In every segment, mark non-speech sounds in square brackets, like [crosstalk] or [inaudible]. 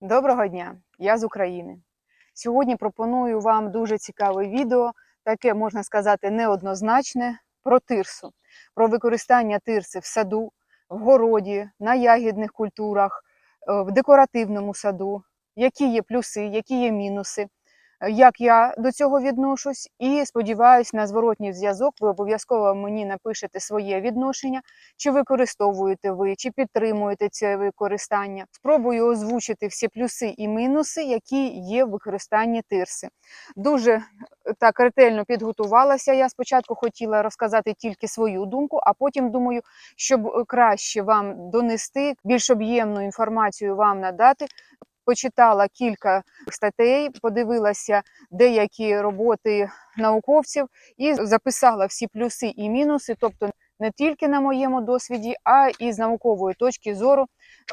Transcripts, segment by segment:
Доброго дня! Я з України. Сьогодні пропоную вам дуже цікаве відео, таке можна сказати неоднозначне про тирсу, про використання тирси в саду, в городі, на ягідних культурах, е, в декоративному саду, які є плюси, які є мінуси, як я до цього відношусь, і сподіваюся на зворотній зв'язок. Ви обов'язково мені напишете своє відношення, чи використовуєте ви, чи підтримуєте це використання. Спробую озвучити всі плюси і мінуси, які є в використанні тирси. Дуже е, так ретельно підготувалася. Я спочатку хотіла розказати тільки свою думку, а потім думаю, щоб е, краще вам донести, більш об'ємну інформацію вам надати. Почитала кілька статей, подивилася деякі роботи науковців і записала всі плюси і мінуси, тобто не тільки на моєму досвіді, а і з наукової точки зору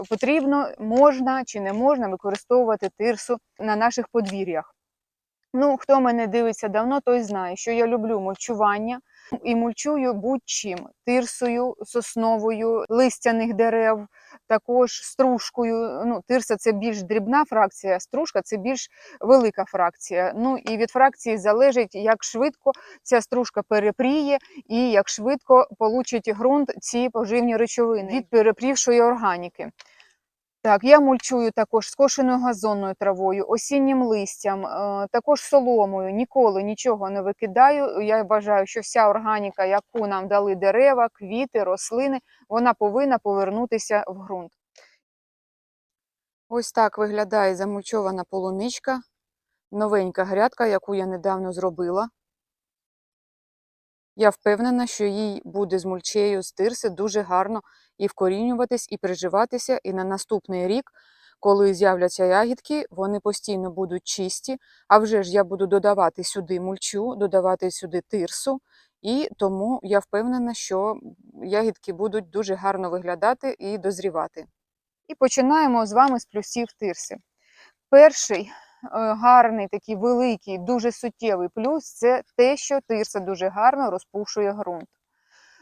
потрібно, можна чи не можна використовувати тирсу на наших подвір'ях. Ну, хто мене дивиться давно, той знає, що я люблю мульчування і мульчую будь-чим тирсою, сосновою, листяних дерев, також стружкою. Ну, тирса це більш дрібна фракція, стружка це більш велика фракція. Ну і від фракції залежить, як швидко ця стружка перепріє і як швидко получить ґрунт ці поживні речовини від перепрівшої органіки. Так, я мульчую також скошеною газонною травою, осіннім листям, е, також соломою. Ніколи нічого не викидаю. Я вважаю, що вся органіка, яку нам дали дерева, квіти, рослини, вона повинна повернутися в ґрунт. Ось так виглядає замульчована полуничка, новенька грядка, яку я недавно зробила. Я впевнена, що їй буде з мульчею з тирси дуже гарно і вкорінюватись, і приживатися. І на наступний рік, коли з'являться ягідки, вони постійно будуть чисті. А вже ж я буду додавати сюди мульчу, додавати сюди тирсу, і тому я впевнена, що ягідки будуть дуже гарно виглядати і дозрівати. І починаємо з вами з плюсів тирси. Перший гарний, такий великий, дуже суттєвий плюс це те, що тирса дуже гарно розпушує ґрунт.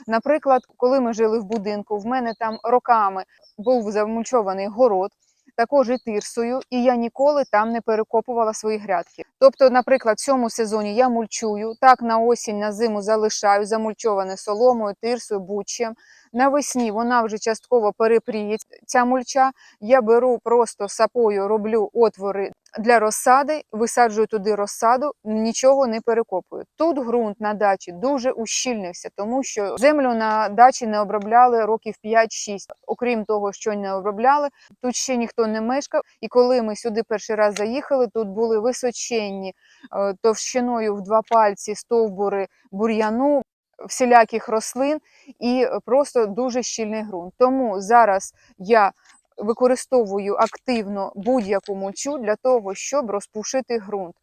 Наприклад, коли ми жили в будинку, в мене там роками був замульчований город, також і тирсою, і я ніколи там не перекопувала свої грядки. Тобто, наприклад, в цьому сезоні я мульчую, так на осінь, на зиму залишаю замульчоване соломою, тирсою, бучем. Навесні вона вже частково перепріє ця мульча. Я беру просто сапою, роблю отвори для розсади, висаджую туди розсаду, нічого не перекопую. Тут ґрунт на дачі дуже ущільнився, тому що землю на дачі не обробляли років 5-6. Окрім того, що не обробляли, тут ще ніхто не мешкав. І коли ми сюди перший раз заїхали, тут були височенні е, товщиною в два пальці стовбури бур'яну. Всіляких рослин і просто дуже щільний ґрунт. Тому зараз я використовую активно будь-яку мульчу для того, щоб розпушити ґрунт.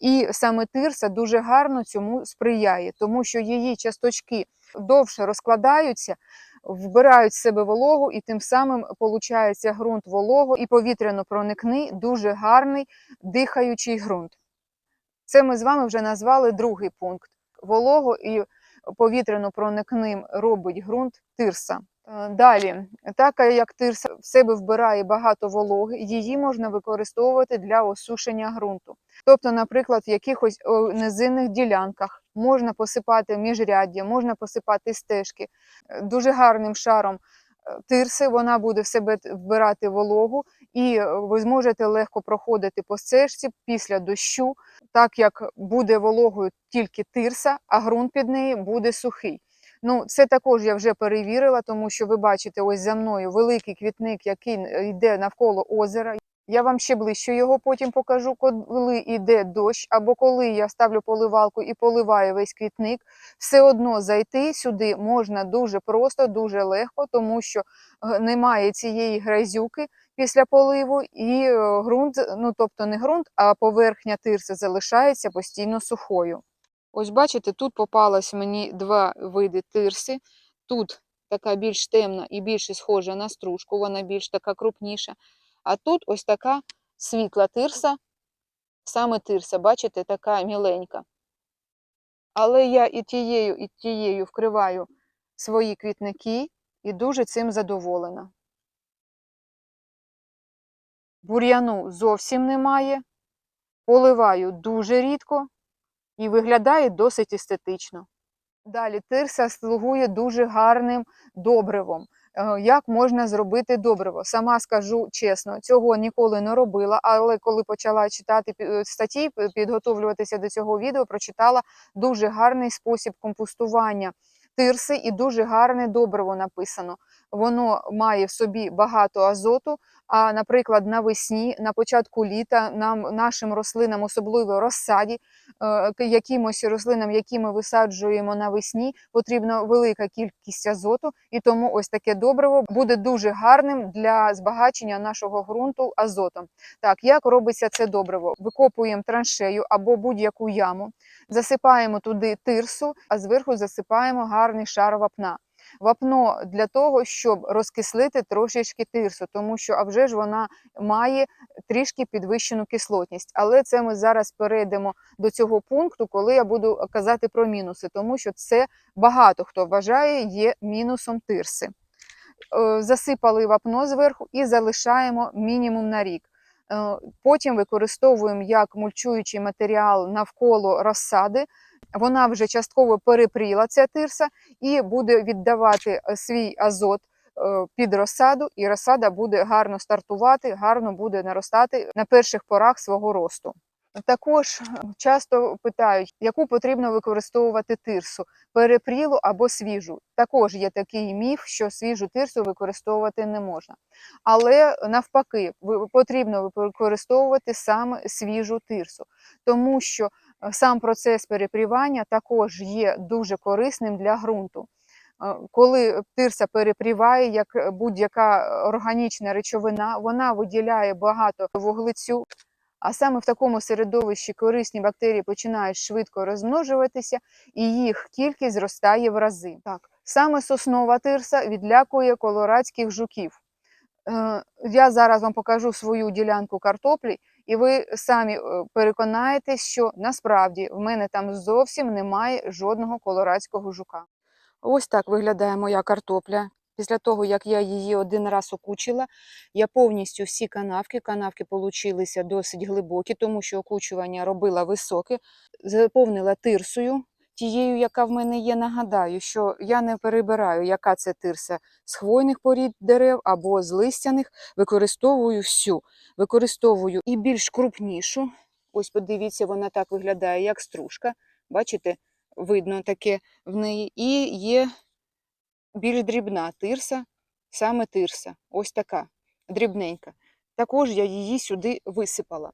І саме тирса дуже гарно цьому сприяє, тому що її часточки довше розкладаються, вбирають в себе вологу, і тим самим виходить ґрунт волого і повітряно проникний, дуже гарний дихаючий ґрунт. Це ми з вами вже назвали другий пункт. Волого і повітряно проникним робить ґрунт тирса. Е, Далі, так як тирса в себе вбирає багато вологи, її можна використовувати для осушення ґрунту. Тобто, наприклад, в якихось низинних ділянках можна посипати міжряддя, можна посипати стежки Е, дуже гарним шаром тирси, вона буде в себе вбирати вологу, і е, ви зможете легко проходити по стежці після дощу, так як буде вологою тільки тирса, а ґрунт під неї буде сухий. Ну, це також я вже перевірила, тому що ви бачите ось за мною великий квітник, який йде навколо озера. Я вам ще ближче його потім покажу, коли йде дощ, або коли я ставлю поливалку і поливаю весь квітник. Все одно зайти сюди можна дуже просто, дуже легко, тому що немає цієї грязюки після поливу, і е, ґрунт, ну тобто не ґрунт, а поверхня тирси залишається постійно сухою. Ось бачите, тут попалось мені два види тирси. Тут така більш темна і більше схожа на стружку, вона більш така крупніша. А тут ось така світла тирса, саме тирса, бачите, така міленька. Але я і тією, і тією вкриваю свої квітники і дуже цим задоволена. бур'яну зовсім немає, поливаю дуже рідко і виглядає досить естетично. Далі тирса слугує дуже гарним добривом. Е, Як можна зробити добриво? Сама скажу чесно, цього ніколи не робила, але коли почала читати пі- статті, підготовлюватися до цього відео, прочитала дуже гарний спосіб компостування тирси і дуже гарне добриво написано. Воно має в собі багато азоту. А, наприклад, навесні, на початку літа, нам нашим рослинам, особливо розсаді, е, якимось рослинам, які ми висаджуємо навесні, потрібна велика кількість азоту, і тому ось таке добриво буде дуже гарним для збагачення нашого ґрунту азотом. Так, як робиться це добриво? Викопуємо траншею або будь-яку яму, засипаємо туди тирсу, а зверху засипаємо гарний шар вапна. Вапно для того, щоб розкислити трошечки тирсу, тому що а вже ж вона має трішки підвищену кислотність. Але це ми зараз перейдемо до цього пункту, коли я буду казати про мінуси, тому що це багато хто вважає є мінусом тирси. Е, Засипали вапно зверху і залишаємо мінімум на рік. Е, Потім використовуємо як мульчуючий матеріал навколо розсади. Вона вже частково перепріла ця тирса і буде віддавати е, свій азот е, під розсаду, і розсада буде гарно стартувати, гарно буде наростати на перших порах свого росту. Також е, часто питають, яку потрібно використовувати тирсу перепрілу або свіжу. Також є такий міф, що свіжу тирсу використовувати не можна. Але навпаки, потрібно використовувати саме свіжу тирсу, тому що сам процес перепрівання також є дуже корисним для ґрунту. Е, Коли тирса перепріває, як е, будь-яка органічна речовина, вона виділяє багато вуглецю, а саме в такому середовищі корисні бактерії починають швидко розмножуватися, і їх кількість зростає в рази. Так, саме соснова тирса відлякує колорадських жуків. Е, Я зараз вам покажу свою ділянку картоплі, і ви самі е, переконаєтесь, що насправді в мене там зовсім немає жодного колорадського жука. Ось так виглядає моя картопля. Після того, як я її один раз окучила, я повністю всі канавки, канавки получилися досить глибокі, тому що окучування робила високе, заповнила тирсою, тією, яка в мене є. Нагадаю, що я не перебираю, яка це тирса з хвойних порід дерев або з листяних. Використовую всю. Використовую і більш крупнішу. Ось подивіться, вона так виглядає, як стружка. Бачите, видно таке в неї. І є більш дрібна тирса, саме тирса, ось така, дрібненька. Також я її сюди висипала.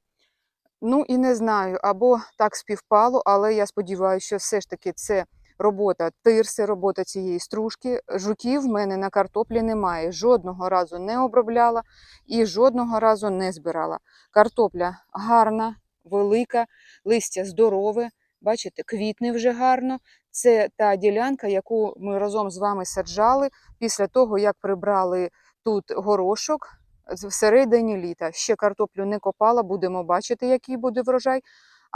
Ну і не знаю, або так співпало, але я сподіваюся, що все ж таки це робота тирси, робота цієї стружки. Жуків в мене на картоплі немає. Жодного разу не обробляла і жодного разу не збирала. Картопля гарна, велика, листя здорове. Бачите, квітне вже гарно. Це та ділянка, яку ми разом з вами саджали після того, як прибрали тут горошок всередині літа. Ще картоплю не копала, будемо бачити, який буде врожай.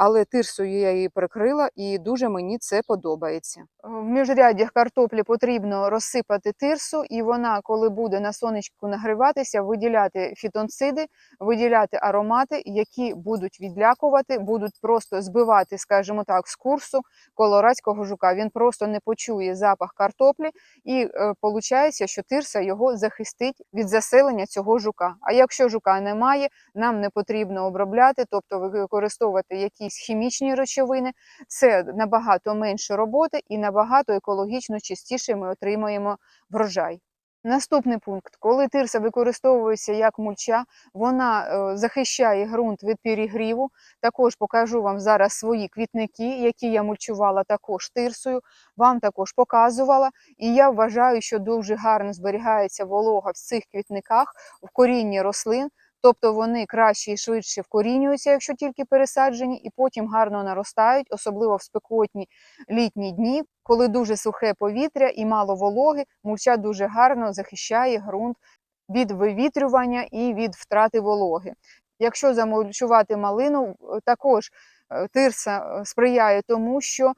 Але тирсою я її прикрила, і дуже мені це подобається. В міжряддях картоплі потрібно розсипати тирсу, і вона, коли буде на сонечку нагріватися, виділяти фітонциди, виділяти аромати, які будуть відлякувати, будуть просто збивати, скажімо так, з курсу колорадського жука. Він просто не почує запах картоплі, і виходить, що тирса його захистить від заселення цього жука. А якщо жука немає, нам не потрібно обробляти, тобто використовувати якісь хімічні речовини. Це набагато менше роботи і набагато екологічно чистіше ми отримаємо врожай. Наступний пункт: коли тирса використовується як мульча, вона е, захищає ґрунт від перегріву. Також покажу вам зараз свої квітники, які я мульчувала також тирсою. Вам також показувала. І я вважаю, що дуже гарно зберігається волога в цих квітниках в корінні рослин. Тобто вони краще і швидше вкорінюються, якщо тільки пересаджені, і потім гарно наростають, особливо в спекотні літні дні, коли дуже сухе повітря і мало вологи, мульча дуже гарно захищає ґрунт від вивітрювання і від втрати вологи. Якщо замульчувати малину, також е, тирса е, сприяє тому, що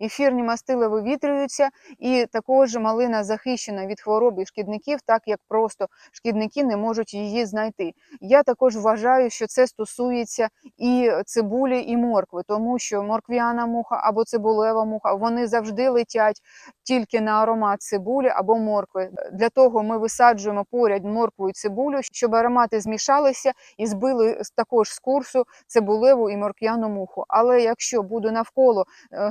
Ефірні мастила вивітрюються, і також малина захищена від хвороб і шкідників, так як просто шкідники не можуть її знайти. Я також вважаю, що це стосується і цибулі, і моркви, тому що морквяна муха або цибулева муха вони завжди летять тільки на аромат цибулі або моркви. Для того ми висаджуємо поряд моркву і цибулю, щоб аромати змішалися і збили також з курсу цибулеву і морквяну муху. Але якщо буде навколо е,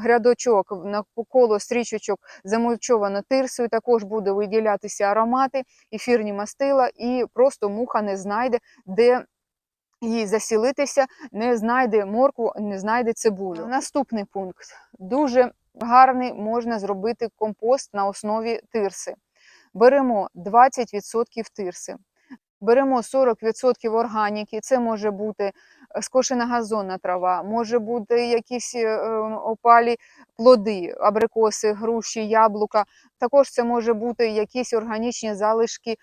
грядочок, навколо стрічочок замульчовано тирсою, також буде виділятися аромати, ефірні мастила, і просто муха не знайде, де їй засілитися, не знайде моркву, не знайде цибулю. Наступний пункт. Дуже гарний можна зробити компост на основі тирси. Беремо 20% тирси. Беремо 40% органіки, це може бути е, скошена газонна трава, може бути якісь е, опалі плоди, абрикоси, груші, яблука. Також це може бути якісь органічні залишки е,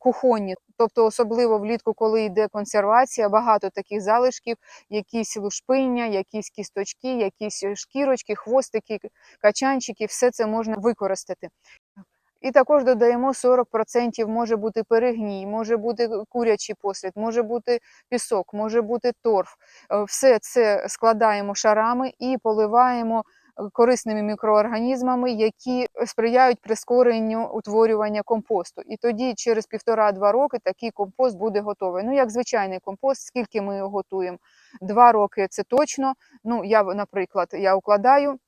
кухонні. Тобто, особливо влітку, коли йде консервація, багато таких залишків, якісь лушпиння, якісь кісточки, якісь шкірочки, хвостики, качанчики, все це можна використати. І також додаємо 40% може бути перегній, може бути курячий послід, може бути пісок, може бути торф. Е, Все це складаємо шарами і поливаємо е, корисними мікроорганізмами, які сприяють прискоренню утворювання компосту. І тоді через півтора-два роки такий компост буде готовий. Ну, як звичайний компост, скільки ми його готуємо? Два роки це точно. Ну, я, наприклад, я укладаю.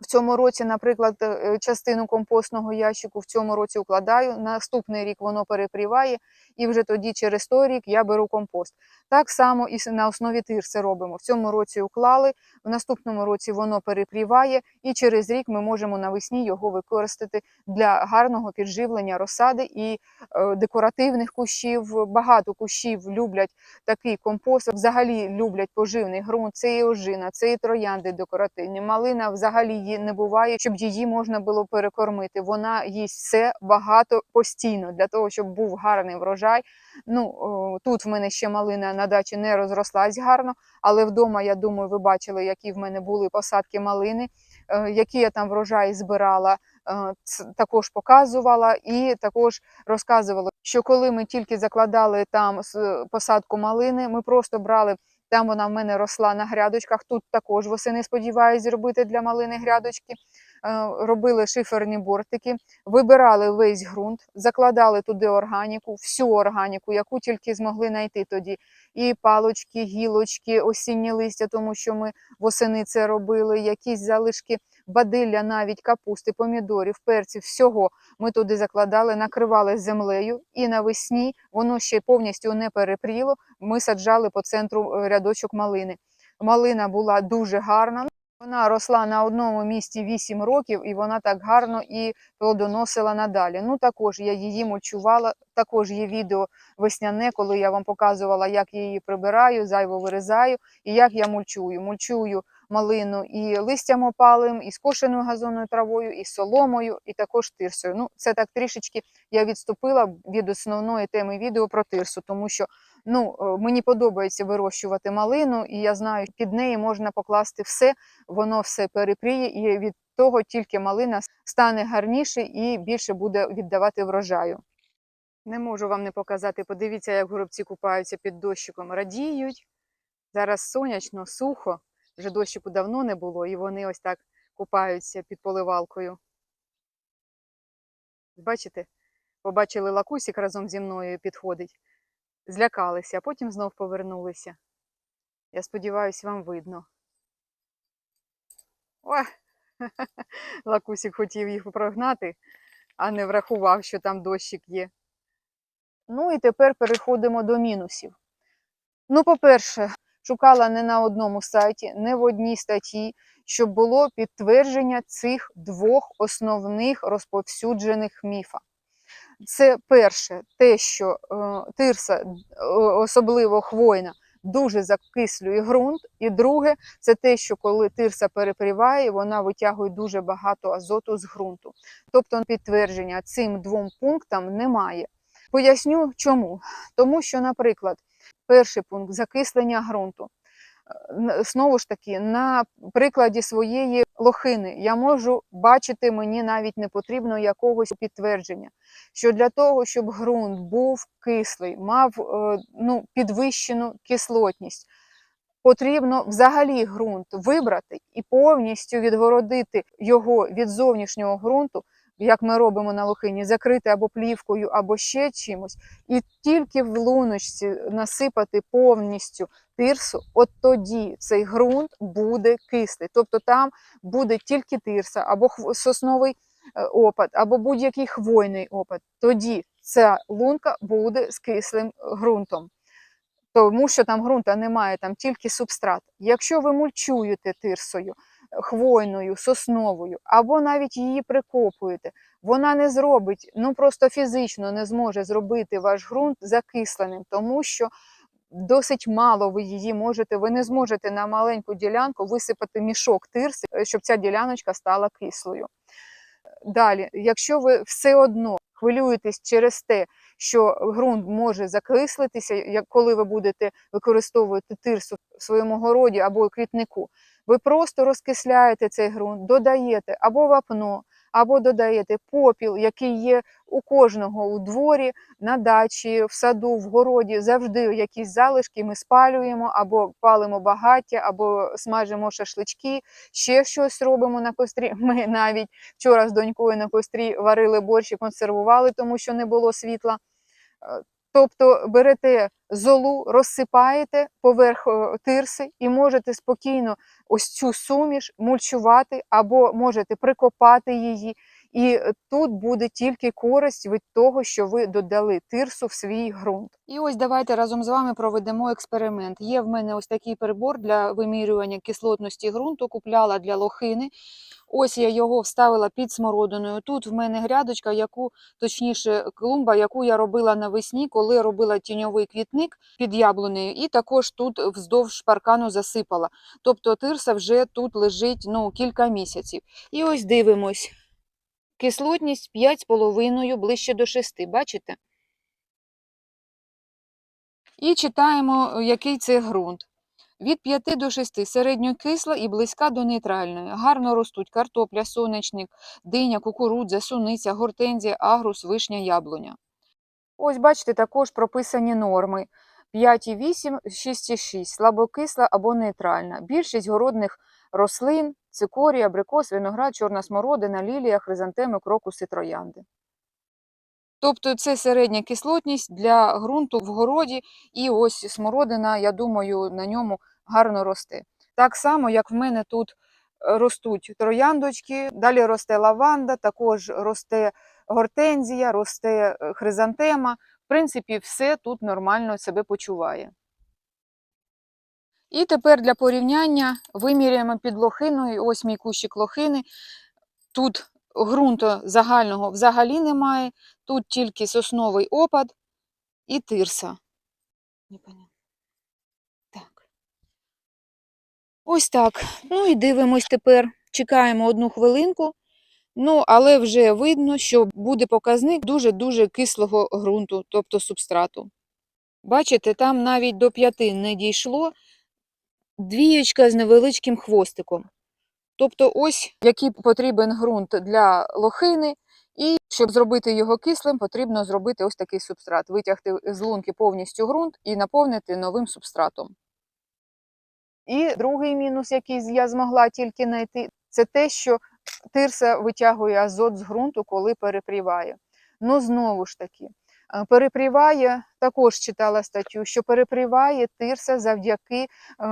В цьому році, наприклад, е, частину компостного ящику в цьому році укладаю, наступний рік воно перепріває, і вже тоді через той рік я беру компост. Так само і на основі тирси робимо. В цьому році уклали, в наступному році воно перепріває, і через рік ми можемо навесні його використати для гарного підживлення розсади і е, декоративних кущів. Багато кущів люблять такий компост. Взагалі люблять поживний ґрунт. Це і ожина, це і троянди декоративні. Малина взагалі її не буває, щоб її можна було перекормити. Вона їсть все багато постійно для того, щоб був гарний врожай. Ну тут в мене ще малина на дачі не розрослась гарно, але вдома, я думаю, ви бачили, які в мене були посадки малини, е, які я там врожаї збирала. е, Також показувала і також розказувала, що коли ми тільки закладали там посадку малини, ми просто брали. Там вона в мене росла на грядочках. Тут також восени сподіваюся зробити для малини грядочки. Е, Робили шиферні бортики, вибирали весь ґрунт, закладали туди органіку, всю органіку, яку тільки змогли знайти тоді. І палочки, гілочки, осінні листя, тому що ми восени це робили, якісь залишки бадилля, навіть капусти, помідорів, перців, всього ми туди закладали, накривали землею, і навесні воно ще повністю не перепріло. Ми саджали по центру е, рядочок малини. Малина була дуже гарна. Вона росла на одному місці 8 років, і вона так гарно і плодоносила надалі. Ну також я її мульчувала. Також є відео весняне, коли я вам показувала, як я її прибираю, зайво вирізаю і як я мульчую. Мульчую малину і листям опалим, і скошеною газонною травою, і соломою, і також тирсою. Ну, це так трішечки я відступила від основної теми відео про тирсу, тому що ну, е, мені подобається вирощувати малину, і я знаю, під неї можна покласти все, воно все перепріє, і від того тільки малина стане гарніше і більше буде віддавати врожаю. Не можу вам не показати. Подивіться, як горобці купаються під дощиком. Радіють. Зараз сонячно, сухо. Вже дощику давно не було, і вони ось так купаються під поливалкою. Бачите, побачили лакусик разом зі мною підходить. Злякалися, а потім знов повернулися. Я сподіваюся, вам видно. Ой, [laughs] лакусик хотів їх прогнати, а не врахував, що там дощик є. Ну і тепер переходимо до мінусів. Ну, по-перше, шукала не на одному сайті, не в одній статті, щоб було підтвердження цих двох основних розповсюджених міфа. Це перше, те, що е, тирса, е, особливо хвойна, дуже закислює ґрунт. І друге, це те, що коли тирса перепріває, вона витягує дуже багато азоту з ґрунту. Тобто підтвердження цим двом пунктам немає. Поясню чому. Тому що, наприклад, перший пункт закислення ґрунту. Знову ж таки, на прикладі своєї лохини. Я можу бачити, мені навіть не потрібно якогось підтвердження, що для того, щоб ґрунт був кислий, мав е, ну, підвищену кислотність, потрібно взагалі ґрунт вибрати і повністю відгородити його від зовнішнього ґрунту, як ми робимо на лохині, закрити або плівкою, або ще чимось, і тільки в луночці насипати повністю тирсу, от тоді цей ґрунт буде кислий. Тобто там буде тільки тирса, або сосновий е, опад, або будь-який хвойний опад. Тоді ця лунка буде з кислим ґрунтом тому що там ґрунта немає, там тільки субстрат. Якщо ви мульчуєте тирсою, хвойною, сосновою, або навіть її прикопуєте, вона не зробить, ну просто фізично не зможе зробити ваш ґрунт закисленим, тому що досить мало ви її можете, ви не зможете на маленьку ділянку висипати мішок тирси, е, щоб ця діляночка стала кислою. Далі, якщо ви все одно хвилюєтесь через те, що ґрунт може закислитися, як коли ви будете використовувати тирсу в своєму городі або квітнику, ви просто розкисляєте цей ґрунт, додаєте або вапно, або додаєте попіл, який є у кожного у дворі, на дачі, в саду, в городі. Завжди якісь залишки ми спалюємо, або палимо багаття, або смажимо шашлички, ще щось робимо на кострі. [laughs] Ми навіть вчора з донькою на кострі варили борщ і консервували, тому що не було світла. Тобто берете золу, розсипаєте поверх е, тирси і можете спокійно ось цю суміш мульчувати, або можете прикопати її. І тут буде тільки користь від того, що ви додали тирсу в свій ґрунт. І ось давайте разом з вами проведемо експеримент. Є в мене ось такий прибор для вимірювання кислотності ґрунту, купляла для лохини. Ось я його вставила під смородиною. Тут в мене грядочка, яку, точніше, клумба, яку я робила навесні, коли робила тіньовий квітник під яблунею, і також тут вздовж паркану засипала. Тобто тирса вже тут лежить ну, кілька місяців. І ось дивимось. Кислотність 5,5 ближче до 6, бачите? І читаємо, який це ґрунт. Від 5 до 6 середньокисла і близька до нейтральної. Гарно ростуть картопля, сонячник, диня, кукурудза, суниця, гортензія, агрус, вишня, яблуня. Ось бачите, також прописані норми. 5,8, 6,6, слабокисла або нейтральна. Більшість городних рослин, цикорій, абрикос, виноград, чорна смородина, лілія, хризантеми, крокуси, троянди. Тобто це середня кислотність для ґрунту в городі, і ось смородина, я думаю, на ньому гарно росте. Так само, як в мене тут е, ростуть трояндочки, далі росте лаванда, також росте гортензія, росте е, хризантема. В принципі, все тут нормально себе почуває. І тепер для порівняння виміряємо під лохиною. Ось мій кущик лохини. Тут ґрунту загального взагалі немає. Тут тільки сосновий опад і тирса. Так. Ось так. Ну і дивимось тепер. Чекаємо одну хвилинку. Ну, але вже видно, що буде показник дуже-дуже кислого ґрунту, тобто субстрату. Бачите, там навіть до п'яти не дійшло двієчка з невеличким хвостиком. Тобто, ось який потрібен ґрунт для лохини, і щоб зробити його кислим, потрібно зробити ось такий субстрат, витягти з лунки повністю ґрунт і наповнити новим субстратом. І другий мінус, який я змогла тільки знайти, це те, що тирса витягує азот з ґрунту, коли перепріває. Ну, знову ж таки, перепріває, також читала статтю, що перепріває тирса завдяки е,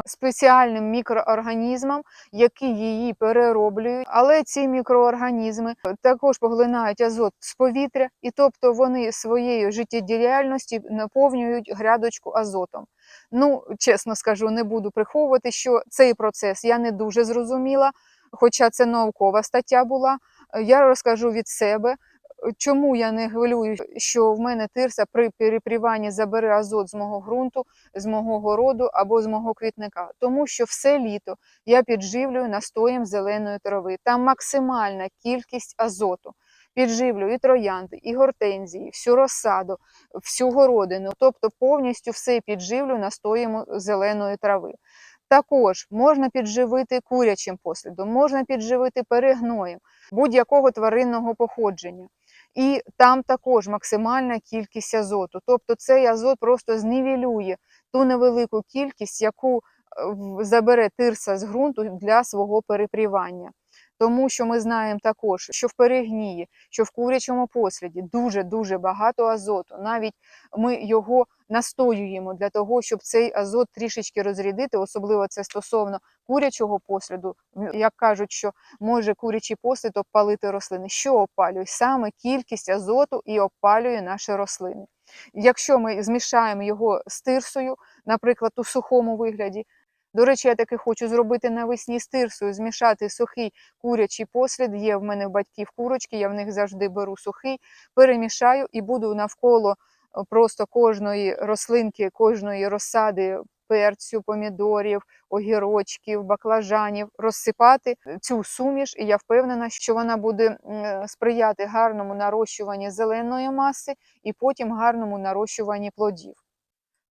спеціальним мікроорганізмам, які її перероблюють. Але ці мікроорганізми також поглинають азот з повітря, і тобто вони своєю життєдіяльністю наповнюють грядочку азотом. Ну, чесно скажу, не буду приховувати, що цей процес я не дуже зрозуміла, хоча це наукова стаття була. Я розкажу від себе. Чому я не хвилюю, що в мене тирса при перепріванні забере азот з мого ґрунту, з мого городу або з мого квітника? Тому що все літо я підживлюю настоєм зеленої трави. Там максимальна кількість азоту. Підживлю і троянди, і гортензії, всю розсаду, всю городину, тобто повністю все підживлю настоєм зеленої трави. Також можна підживити курячим послідом, можна підживити перегноєм будь-якого тваринного походження. І там також максимальна кількість азоту. Тобто цей азот просто знівелює ту невелику кількість, яку е, забере тирса з ґрунту для свого перепрівання. Тому що ми знаємо також, що в перегнії, що в курячому посліді дуже-дуже багато азоту. Навіть ми його настоюємо для того, щоб цей азот трішечки розрядити, особливо це стосовно курячого посліду. Як кажуть, що може курячий послід обпалити рослини. Що опалює? Саме кількість азоту і опалює наші рослини. Якщо ми змішаємо його з тирсою, наприклад, у сухому вигляді. До речі, я таки хочу зробити навесні з тирсою, змішати сухий курячий послід. Є в мене в батьків курочки, я в них завжди беру сухий, перемішаю і буду навколо е, просто кожної рослинки, кожної розсади перцю, помідорів, огірочків, баклажанів розсипати цю суміш, і я впевнена, що вона буде сприяти гарному нарощуванні зеленої маси і потім гарному нарощуванні плодів.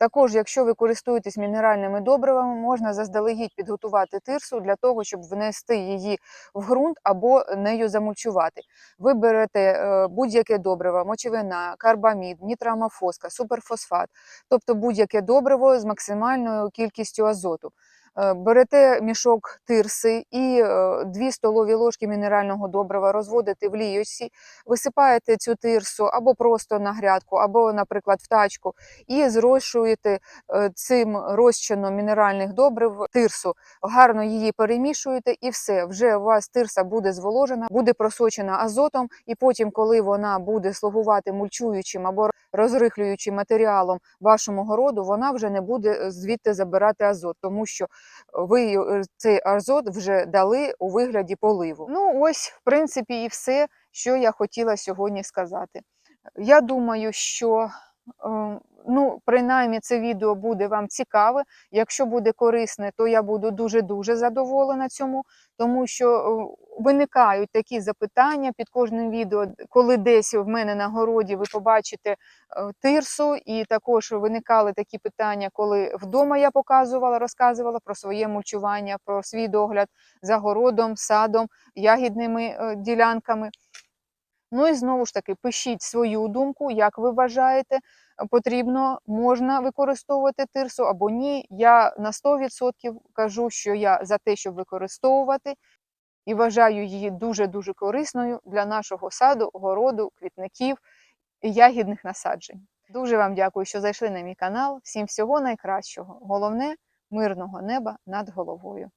Також, якщо ви користуєтесь мінеральними добривами, можна заздалегідь підготувати тирсу для того, щоб внести її в ґрунт або нею замульчувати. Ви берете е, будь-яке добриво, мочевина, карбамід, нітрамофоска, суперфосфат, тобто будь-яке добриво з максимальною кількістю азоту. Е, Берете мішок тирси і 2 столові ложки мінерального добрива розводите в лійочці, висипаєте цю тирсу або просто на грядку, або, наприклад, в тачку, і зрошуєте е, цим розчином мінеральних добрив тирсу. Гарно її перемішуєте, і все. Вже у вас тирса буде зволожена, буде просочена азотом, і потім, коли вона буде слугувати мульчуючим або розрихлюючим матеріалом вашому городу, вона вже не буде е, звідти забирати азот, тому що ви е, цей азот вже дали у вигляді поливу. Ну, ось, в принципі, і все, що я хотіла сьогодні сказати. Я думаю, що ну, принаймні це відео буде вам цікаве. Якщо буде корисне, то я буду дуже-дуже задоволена цьому, тому що е, виникають такі запитання під кожним відео, коли десь в мене на городі ви побачите е, тирсу, і також виникали такі питання, коли вдома я показувала, розказувала про своє мульчування, про свій догляд за городом, садом, ягідними е, ділянками. Ну і знову ж таки, пишіть свою думку, як ви вважаєте, е, потрібно, можна використовувати тирсу або ні. Я на 100% кажу, що я за те, щоб використовувати, і вважаю її дуже-дуже корисною для нашого саду, городу, квітників і ягідних насаджень. Дуже вам дякую, що зайшли на мій канал. Всім всього найкращого. Головне мирного неба над головою.